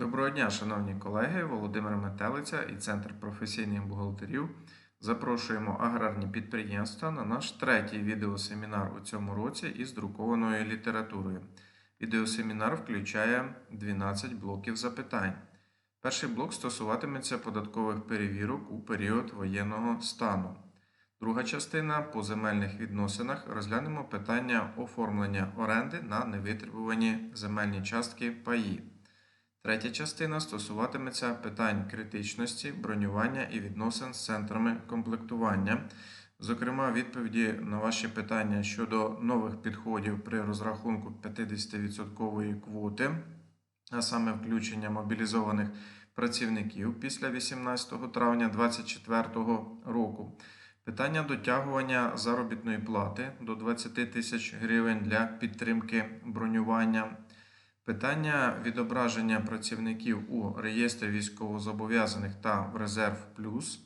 Доброго дня, шановні колеги, Володимир Метелиця і Центр професійних бухгалтерів. Запрошуємо аграрні підприємства на наш третій відеосемінар у цьому році із друкованою літературою. Відеосемінар включає 12 блоків запитань. Перший блок стосуватиметься податкових перевірок у період воєнного стану. Друга частина по земельних відносинах розглянемо питання оформлення оренди на невитребувані земельні частки паї. Третя частина стосуватиметься питань критичності, бронювання і відносин з центрами комплектування. Зокрема, відповіді на ваші питання щодо нових підходів при розрахунку 50% квоти, а саме включення мобілізованих працівників після 18 травня 2024 року. Питання дотягування заробітної плати до 20 тисяч гривень для підтримки бронювання. Питання відображення працівників у реєстрі військовозобов'язаних та в резерв плюс.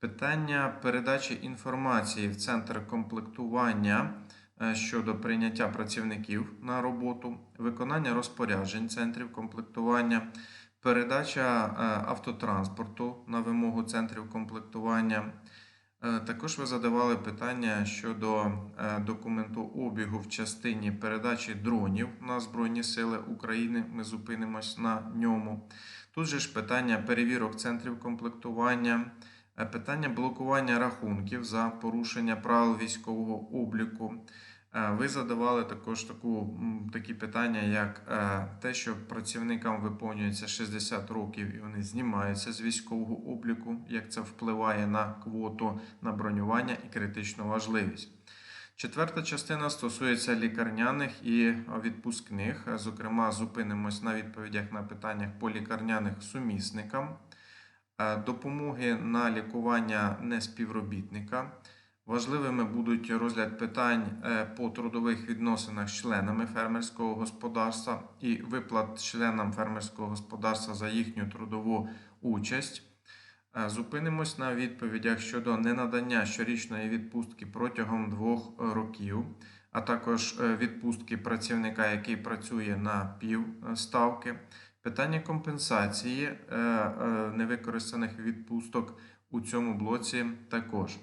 Питання передачі інформації в центр комплектування е, щодо прийняття працівників на роботу, виконання розпоряджень центрів комплектування, передача е, автотранспорту на вимогу центрів комплектування. Е, Також ви задавали питання щодо документу обігу в частині передачі дронів на Збройні Сили України. Ми зупинимось на ньому. Тут же ж питання перевірок центрів комплектування, е, питання блокування рахунків за порушення правил військового обліку. Е, Ви задавали також таку, такі питання, як е, те, що працівникам виповнюється 60 років і вони знімаються з військового обліку, як це впливає на квоту на бронювання і критичну важливість. Четверта частина стосується лікарняних і відпускних. Зокрема, зупинимось на відповідях на питаннях по лікарняних сумісникам, е, допомоги на лікування неспівробітника. Важливими будуть розгляд питань е, по трудових відносинах з членами фермерського господарства і виплат членам фермерського господарства за їхню трудову участь. Е, Зупинимось на відповідях щодо ненадання щорічної відпустки протягом двох е, років, а також відпустки працівника, який працює на півставки. Питання компенсації невикористаних відпусток у цьому блоці також.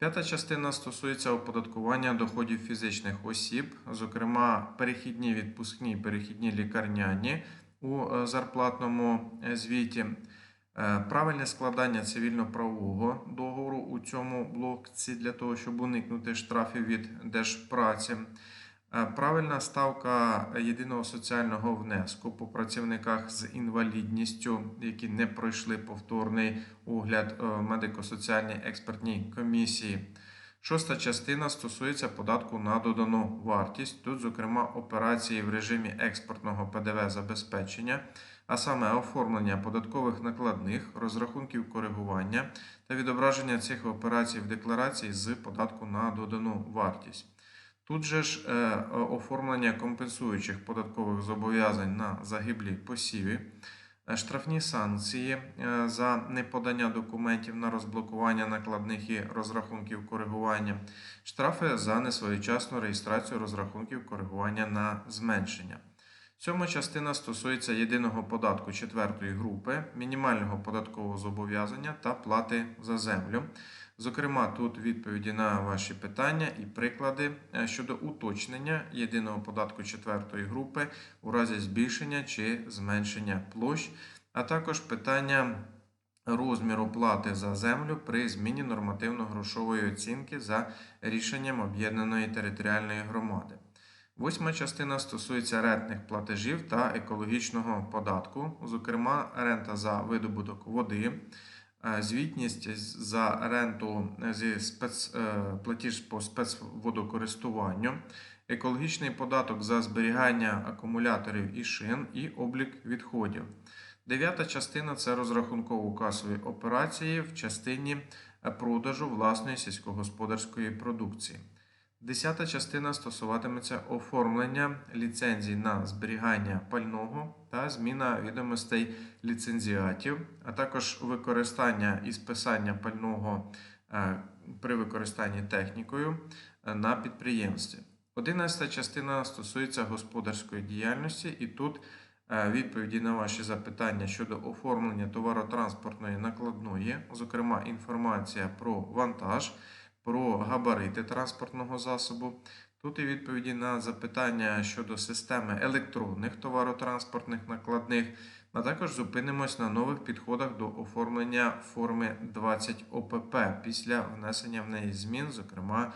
П'ята частина стосується оподаткування доходів фізичних осіб, зокрема перехідні відпускні, перехідні лікарняні у е, зарплатному е, звіті. Е, Правильне складання цивільно-правового договору у цьому блоці для того, щоб уникнути штрафів від держпраці. Е, Правильна ставка єдиного соціального внеску по працівниках з інвалідністю, які не пройшли повторний огляд е, медико-соціальній експертній комісії. Шоста частина стосується податку на додану вартість. Тут, зокрема, операції в режимі експортного ПДВ забезпечення, а саме оформлення податкових накладних, розрахунків коригування та відображення цих операцій в декларації з податку на додану вартість. Тут же ж е, е, оформлення компенсуючих податкових зобов'язань на загиблі посіви, е, штрафні санкції е, за неподання документів на розблокування накладних і розрахунків коригування, штрафи за несвоєчасну реєстрацію розрахунків коригування на зменшення. Сьома частина стосується єдиного податку четвертої групи, мінімального податкового зобов'язання та плати за землю. Зокрема, тут відповіді на ваші питання і приклади е, щодо уточнення єдиного податку четвертої групи у разі збільшення чи зменшення площ, а також питання розміру плати за землю при зміні нормативно-грошової оцінки за рішенням об'єднаної територіальної громади. Восьма частина стосується рентних платежів та екологічного податку, зокрема, рента за видобуток води, звітність за ренту зі спец, е, платіж по спецводокористуванню, екологічний податок за зберігання акумуляторів і шин і облік відходів. Дев'ята частина це розрахунково-касові операції в частині е, продажу власної сільськогосподарської продукції. Десята частина стосуватиметься оформлення ліцензій на зберігання пального та зміна відомостей ліцензіатів, а також використання і списання пального е, при використанні технікою е, на підприємстві. Одинадцята частина стосується господарської діяльності, і тут е, відповіді на ваші запитання щодо оформлення товаротранспортної накладної, зокрема інформація про вантаж, про габарити транспортного засобу. Тут і відповіді на запитання щодо системи електронних товаротранспортних накладних, а також зупинимось на нових підходах до оформлення форми 20 ОПП після внесення в неї змін, зокрема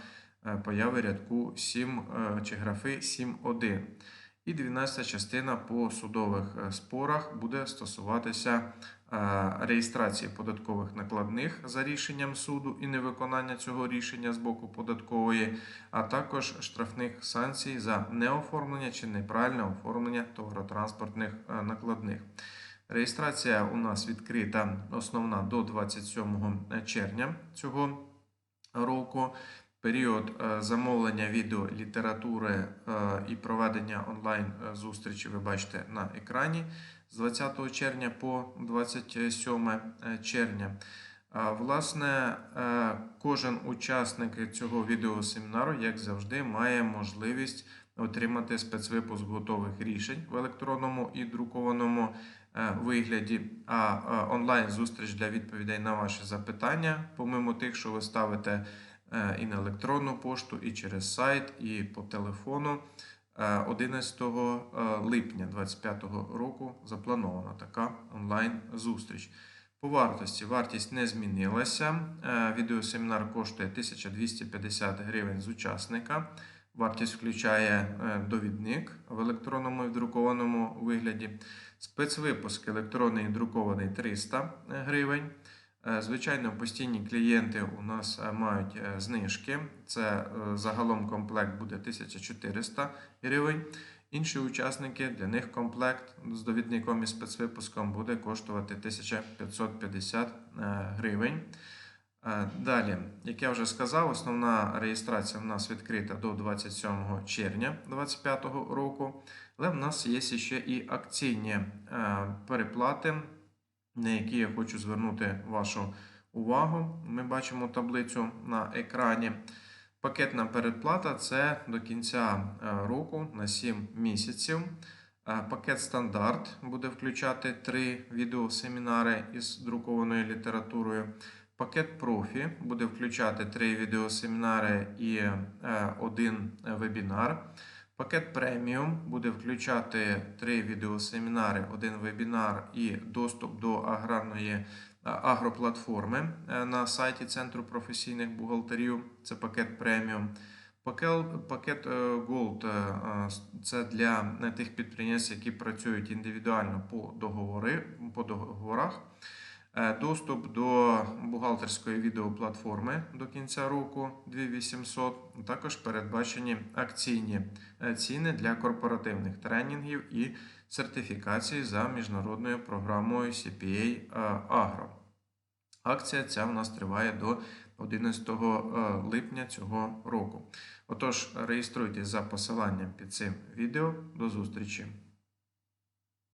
е, появи рядку 7 е, чи графи 7.1. І 12 частина по судових е, спорах буде стосуватися реєстрації податкових накладних за рішенням суду і невиконання цього рішення з боку податкової, а також штрафних санкцій за неоформлення чи неправильне оформлення товаротранспортних е, накладних. Реєстрація у нас відкрита основна до 27 червня цього року. Період е, замовлення відео літератури е, і проведення онлайн е, зустрічі ви бачите на екрані з 20 червня по 27 червня. Власне, кожен учасник цього відеосемінару, як завжди, має можливість отримати спецвипуск готових рішень в електронному і друкованому вигляді. А онлайн-зустріч для відповідей на ваші запитання, помимо тих, що ви ставите і на електронну пошту, і через сайт, і по телефону. Е, 11 е, липня 2025 року запланована така онлайн-зустріч. По вартості вартість не змінилася. Е, Відеосемінар коштує 1250 гривень з учасника. Вартість включає е, довідник в електронному і друкованому вигляді. Спецвипуск електронний і друкований 300 гривень. Е, Звичайно, постійні клієнти у нас е, мають е, знижки. Це загалом комплект буде 1400 гривень. Інші учасники для них комплект з довідником і спецвипуском буде коштувати 1550 е, гривень. Далі, як я вже сказав, основна реєстрація в нас відкрита до 27 червня 2025 року. Але в нас є ще і акційні переплати, на які я хочу звернути вашу увагу. Ми бачимо таблицю на екрані. Пакетна передплата це до кінця е, року на 7 місяців. Е, Пакет стандарт буде включати три відеосемінари із друкованою літературою. Пакет профі буде включати три відеосемінари і е, один вебінар. Пакет преміум буде включати три відеосемінари, один вебінар і доступ до аграрної е, агроплатформи е, на сайті Центру професійних бухгалтерів. Це пакет преміум. Пакет, е, Gold це для тих підприємств, які працюють індивідуально по, договори, по договорах. Е, Доступ до бухгалтерської відеоплатформи до кінця року 2800. Також передбачені акційні е, ціни для корпоративних тренінгів і сертифікації за міжнародною програмою CPA е, Agro. Акція ця в нас триває до 11 е, липня цього року. Отож, реєструйтесь за посиланням під цим відео. До зустрічі!